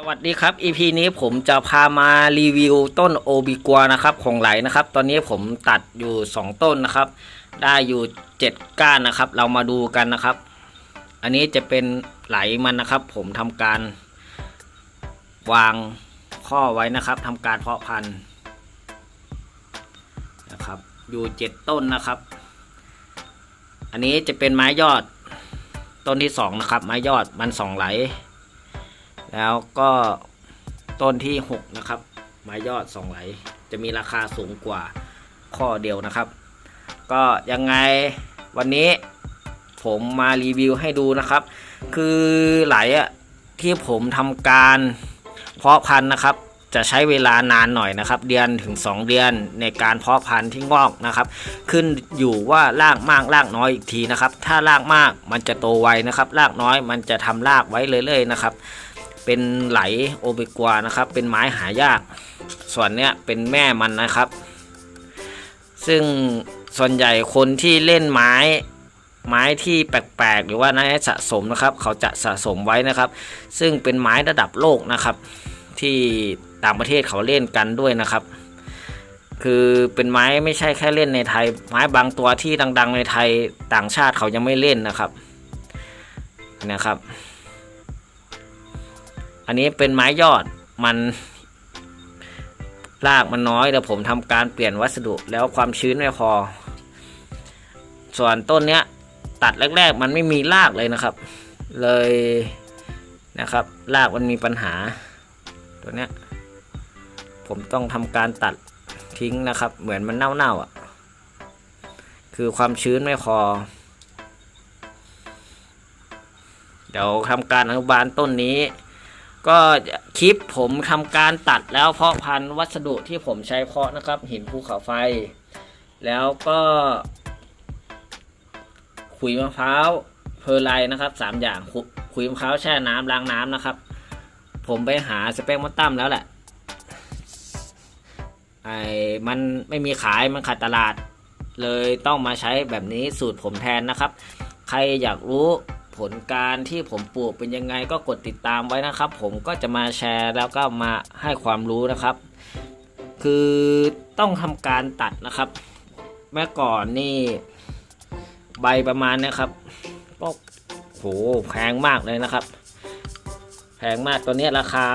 สวัสดีครับ EP นี้ผมจะพามารีวิวต้นโอบิกัวนะครับของไหลนะครับ ตอนนี้ผมตัดอยู่ 2 ต้นนะครับ ได้อยู่ 7 ก้านนะครับ เรามาดูกันนะครับ อันนี้จะเป็นไหลมันนะครับ ผมทำการวางข้อไว้นะครับทำการเพาะพันธุ์นะครับ อยู่ 7 ต้นนะครับ อันนี้จะเป็นไม้ยอดต้นที่ 2 นะครับ ไม้ยอดมันสองไหล แล้วก็ต้นที่ 6 นะครับไม้ยอดสองไหล จะมีราคาสูงกว่าข้อเดียวนะครับ ก็ยังไงวันนี้ผมมารีวิวให้ดูนะครับ คือไหลอะที่ผมทำการเพาะพันธุ์นะครับ จะใช้เวลานานหน่อยนะครับ เดือนถึง 2 เดือนในการเพาะพันธุ์ที่งอกนะครับ ขึ้นอยู่ว่ารากมากรากน้อยอีกทีนะครับ ถ้ารากมากมันจะโตไวนะครับรากน้อยมันจะทำรากไว้เรื่อยๆนะครับ เป็นไหลโอเบกัวนะครับ เป็นไม้หายาก ส่วนเนี้ยเป็นแม่มันนะครับ ซึ่งส่วนใหญ่คนที่เล่นไม้ไม้ที่แปลกๆ หรือว่าไม้สะสมนะครับ เขาจะสะสมไว้นะครับ ซึ่งเป็นไม้ระดับโลกนะครับ ที่ต่างประเทศเขาเล่นกันด้วยนะครับ คือเป็นไม้ไม่ใช่แค่เล่นในไทย ไม้บางตัวที่ดัง ๆ ในไทยต่างชาติเขายังไม่เล่นนะครับนะครับ อันนี้เป็นไม้ยอดมันรากมันน้อยแต่ผมทำการเปลี่ยนวัสดุแล้วความชื้นไม่พอ ส่วนต้นเนี้ยตัดแรก ๆ มันไม่มีรากเลยนะครับ เลยนะครับรากมันมีปัญหา ตัวเนี้ยผมต้องทำการตัดทิ้งนะครับ เหมือนมันเน่าๆอะ คือความชื้นไม่พอ เดี๋ยวทำการอนุบาลต้นนี้ ก็คลิปผมทำการตัดแล้วเพาะพันธุ์วัสดุที่ผมใช้เพาะนะครับ หินภูเขาไฟ แล้วก็ขุยมะพร้าวเพอร์ไลน์นะครับสามอย่างขุขุยมะพร้าวแช่น้ำล้างน้ำนะครับ ผมไปหาสเปกมอตตัมแล้วแหละไอ้มันไม่มีขายมันขาดตลาด เลยต้องมาใช้แบบนี้สูตรผมแทนนะครับ ใครอยากรู้ ผลการที่ผมปลูกเป็นยังไงก็กดติดตามไว้นะครับ ผมก็จะมาแชร์แล้วก็มาให้ความรู้นะครับ คือต้องทำการตัดนะครับ เมื่อก่อนนี่ใบประมาณนี้ยครับก็โหแพงมากเลยนะครับ แพงมากตัวเนี้ราคา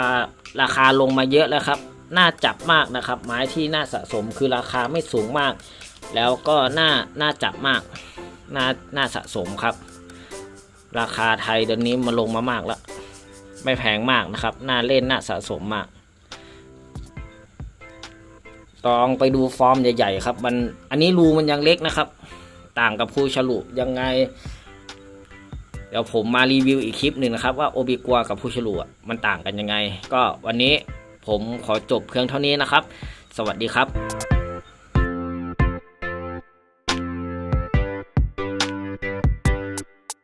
ราคาลงมาเยอะแล้วครับ น่าจับมากนะครับ ไม้ที่น่าสะสมคือราคาไม่สูงมาก แล้วก็น่าน่าจับมากน่าน่าสะสมครับ ราคาไทยเดี๋ยวนี้มาลงมามากแล้ว ไม่แพงมากนะครับ น่าเล่นน่าสะสมมากลองไปดูฟอร์มใหญ่ๆครับ มันอันนี้รูมันยังเล็กนะครับ ต่างกับภูฉลุยังไง เดี๋ยวผมมารีวิวอีกคลิปหนึ่งนะครับ ว่าโอบิกัวกับภูฉลุมันต่างกันยังไง ก็วันนี้ผมขอจบเพียงเท่านี้นะครับ สวัสดีครับ